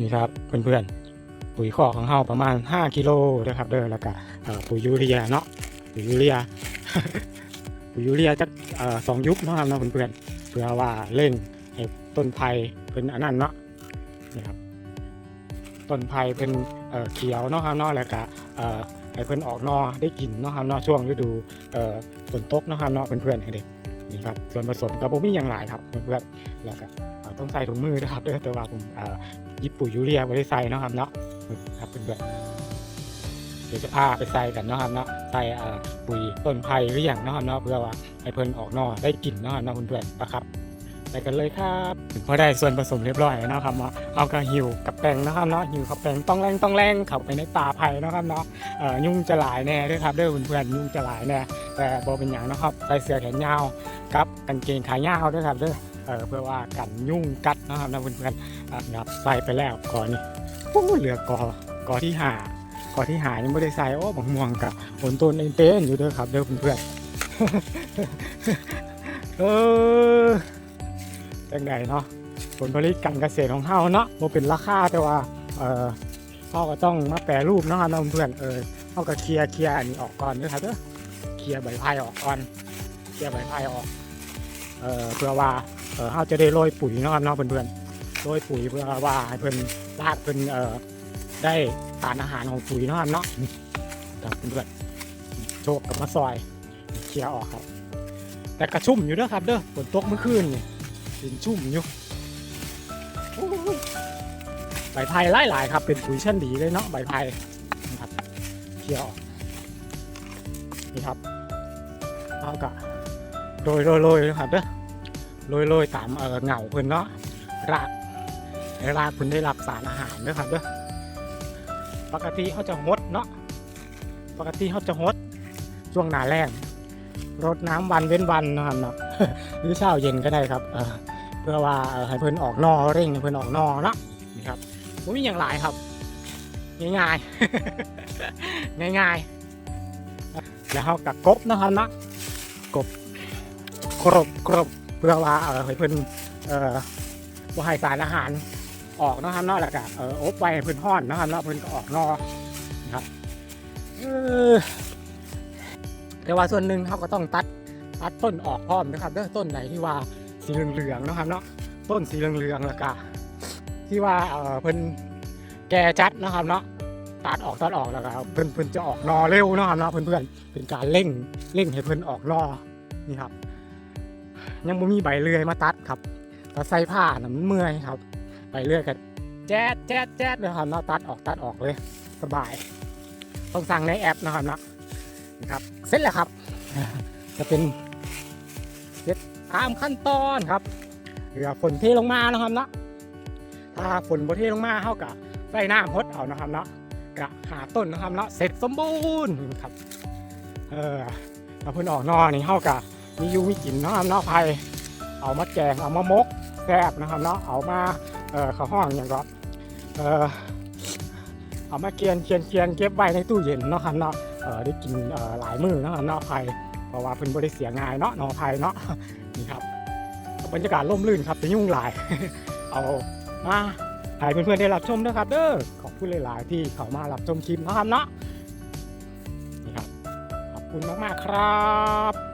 นี่ครับเพื่อนๆปุ๋ยคอกของเฮาประมาณ 5กิโลนะครับเด้อแล้วก็ปุ๋ยยูเรียเนาะปุ๋ยยูเรียปุ๋ยยูเรียจะสองยุคเนาะครับเนาะเพื่อนๆเพื่อว่าเร่งให้ต้นไผ่เป็นอันนั้นเนาะนี่ครับต้นไผ่เป็นเอ่อเขียวเนาะครับเนาะแล้วก็เอ่อให้เพิ่อนออกนอได้กินเนาะครับเนาะช่วงฤดูฝนตกเนาะครับเนาะเพื่อนๆให้เด็กนี่ครับส่วนผสมก็บ่มีอย่างหลายครับเพื่อนๆแล้วก็ ต้องใส่ถุงมือนะครับด้อแต่ว่าผมเอ่อหยิบปุ๋ยยูเรียไม่ได้ใส่นะครับเนาะครับเพื่อนๆเดี๋ยวจะพาไปใส่กันเนาะครับเนาะใส่ปุ๋ยต้นไผ่หรืออยังเนาะครับเนาะเพื่อว่าให้เพิ่นออกนอได้กลิ่นเนาะครับเนาะเพื่อนๆนะครับไปกันเลยครับพอได้ส่วนผสมเรียบร้อยเนาะครับเนาะเอากระหิวกับแป้งเนาะครับเนาะหิวกับแป้งต้องแรงต้องแรงเข้าไปในป่าไผ่เนาะครับเนาะยุ่งจะหลายแน่ด้วยครับเด้อเพื่อนๆยุ่งจะหลายแน่แต่บ่เป็นอย่างเนาะครับใส่เสื้อแขนยาวกับกางเกงขายาวด้วยครับเด้อเออ เพื่อว่ากันยุ่งกัดนะครับนะเพื่อนๆอะครับใส่ไปแล้วก่อนนี้โอ้เหลือกอกอที่หากอที่หายังไม่ได้ใส่โอ้บังม่วงกับผลต้นเต้นอยู่เด้อครับเด้อเพื่อนๆเออจังไดเนาะผลผลิตการเกษตรของเฮาเนาะบ่เป็นราคาแต่ว่าเออเฮาก็ต้องมาแปรรูปเนาะครับนะเพื่อนเออเฮาก็เคลียร์เคลียร์อันนี้ออกก่อนด้อครับเด้อเคลียร์ใบไผ่ออกก่อนเคลียร์ใบไผ่ออกเออเพื่อว่า เออเาจะได้โรยปุ๋ยนะครับเนาะเพื่อนๆโดยปุ๋ยเพื่อว่าให้เพิ่อนรากเพิ่อนเอ่อได้สารอาหารของปุ๋ยนะครับเนาะครับเพื่อนๆโชคกับมาซอยเคลียร์ออกครับ แต่กระชุ่มอยู่เด้อครับเด้อฝนตกเมื่อคืนนี่ดินชุ่มอยู่ใบไผ่หลายๆครับ เป็นปุ๋ยชั้นดีเลยเนาะใบไผ่นะครับเคลียร์ออกนี่ครับเอากะโรยโรยโรยเลยครับเด้อ โรยโรยตามเออเหงาเพิ่นเนาะรากรากคุณได้รับสารอาหารด้วยครับเด้อปกติเขาจะหดเนาะปกติเขาจะหดช่วงหนาแรงรดน้ำวันเว้นวันนะครับเนาะหรือเช้าเย็นก็ได้ครับเออเพื่อว่าเอ่อให้เพิ่นออกนอเร่งเพิ่นออกนอเนาะนี่ครับไม่มีอย่างหลายครับ ง่ายๆง่ายๆแล้วเขากับกบนะครับเนาะกบกรบกรบ เพื่อว่าเออให้เพิ่นเอ่อบ่ให้สารอาหารออกเนาะครับเนาะแล้วก็เอออบไว้ให้เพิ่นห้อนเนาะครับเนาะเพิ่นก็ออกนอกนะครับเออแต่ว่าส่วนหนึ่งเขาก็ต้องตัดตัดต้นออกพร้อมนะครับเด้อต้นไหนที่ว่าสีเหลืองๆนะครับเนาะต้นสีเหลืองๆแล้วก็ที่ว่าเออเพิ่นแก่จัดนะครับเนาะตัดออกตัดออกแล้วก็เพิ่นเพิ่นจะออกนอเร็วนะครับเนาะเพื่อนๆเป็นการเร่งเร่งให้เพิ่นออกนอนี่ครับ ยังบ่มีใบเลื่อยมาตัดครับถ้าใส่ผ้าน่ะมันเมื่อยครับไปเรื่อยกันแจ๊ดแจ๊ดแจ๊ดเลยครับเนาะตัดออกตัดออกเลยสบาย ต้องสั่งในแอปนะครับเนาะนะครับเสร็จแล้วครับ จะเป็นเสร็จตามขั้นตอนครับเรือฝนเทลงมานะครับเนาะถ้าฝนบ่เทลงมาเท่ากับใส่น้ำพดเอานะครับเนาะกะหาต้นนะครับเนาะเสร็จสมบูรณ์ครับ เออถ้าเพิ่นออกนอนี่เท่ากับ มียูมีกลิ่นเนาะครับเนาะไผ่เอามาแกงเอามามกแซ่บนะครับเนาะเอามาเออข้าวห้องอย่างก็เออเอามาเกียนเกียนเกียนเก็บไว้ในตู้เย็นเนาะครับเนาะเออได้กินเออหลายมื้อเนาะครับเนาะไผ่เพราะว่าเพิ่นบ่ได้เสียง่ายเนาะเนอไผ่เนาะนี่ครับบรรยากาศร่มรื่นครับแต่ยุ่งหลาย เอามาให้เพื่อนๆได้รับชมนะครับเด้อขอบคุณหลายๆที่เข้ามารับชมคลิปนะครับเนาะนี่ครับขอบคุณมากๆครับ